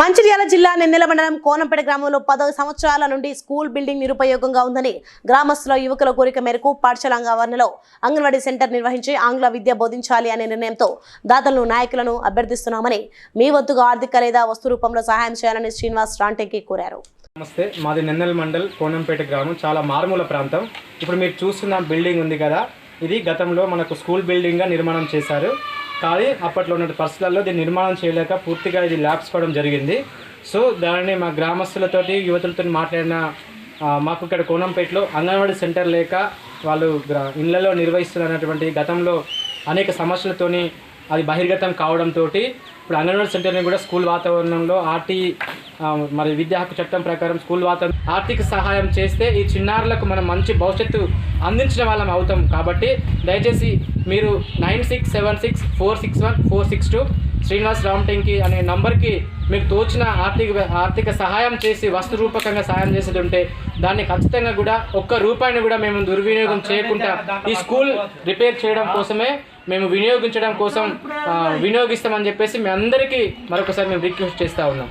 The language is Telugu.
మంచిర్యాల జిల్లా నెన్నెల మండలం కోనంపేట గ్రామంలో పదవ సంవత్సరాల నుండి స్కూల్ బిల్డింగ్ నిరుపయోగంగా ఉందని గ్రామస్తుల యువకుల కోరిక మేరకు పాఠశాల ఆవరణలో అంగన్వాడీ సెంటర్ నిర్వహించి ఆంగ్ల విద్య బోధించాలి అనే నిర్ణయంతో దాతలను నాయకులను అభ్యర్థిస్తున్నామని మీ వద్దుగా ఆర్థిక లేదా వస్తు రూపంలో సహాయం చేయాలని శ్రీనివాస్ రాంటెంకి కోరారు. నమస్తే మాది నిన్నెల మండల్ కోనంపేట గ్రామం చాలా మారుమూల ప్రాంతం. ఇప్పుడు మీరు చూస్తున్న బిల్డింగ్ ఉంది కదా ఇది గతంలో మనకు స్కూల్ బిల్డింగ్గా నిర్మాణం చేశారు. కానీ అప్పట్లో ఉన్న పరిస్థితుల్లో దీన్ని నిర్మాణం చేయలేక పూర్తిగా ఇది ల్యాబ్స్ కావడం జరిగింది. సో దానిని మా గ్రామస్తులతోటి యువతులతో మాట్లాడిన మాకు ఇక్కడ కోనంపేటలో అంగన్వాడీ సెంటర్ లేక వాళ్ళు గ్రా ఇళ్ళలో నిర్వహిస్తున్నటువంటి గతంలో అనేక సమస్యలతోని అది బహిర్గతం కావడంతో ఇప్పుడు అంగన్వాడీ సెంటర్ని కూడా స్కూల్ వాతావరణంలో ఆర్టీ మరి విద్యా హక్కు చట్టం ప్రకారం స్కూల్ వాతావరణం ఆర్థిక సహాయం చేస్తే ఈ చిన్నారులకు మనం మంచి భవిష్యత్తు అందించిన వాళ్ళం అవుతాం. కాబట్టి దయచేసి మీరు nine six seven six four six one four six two Srinivas Ramtenki అనే నంబర్కి మీకు తోచిన ఆర్థిక ఆర్థిక సహాయం చేసి వస్తు రూపకంగా సహాయం చేసేది ఉంటే దాన్ని ఖచ్చితంగా కూడా ఒక్క రూపాయిని కూడా మేము దుర్వినియోగం చేయకుండా ఈ స్కూల్ రిపేర్ చేయడం కోసమే మేము వినియోగించడం కోసం వినియోగిస్తామని చెప్పేసి మీ అందరికీ మరొకసారి మేము రిక్వెస్ట్ చేస్తూ ఉన్నాం.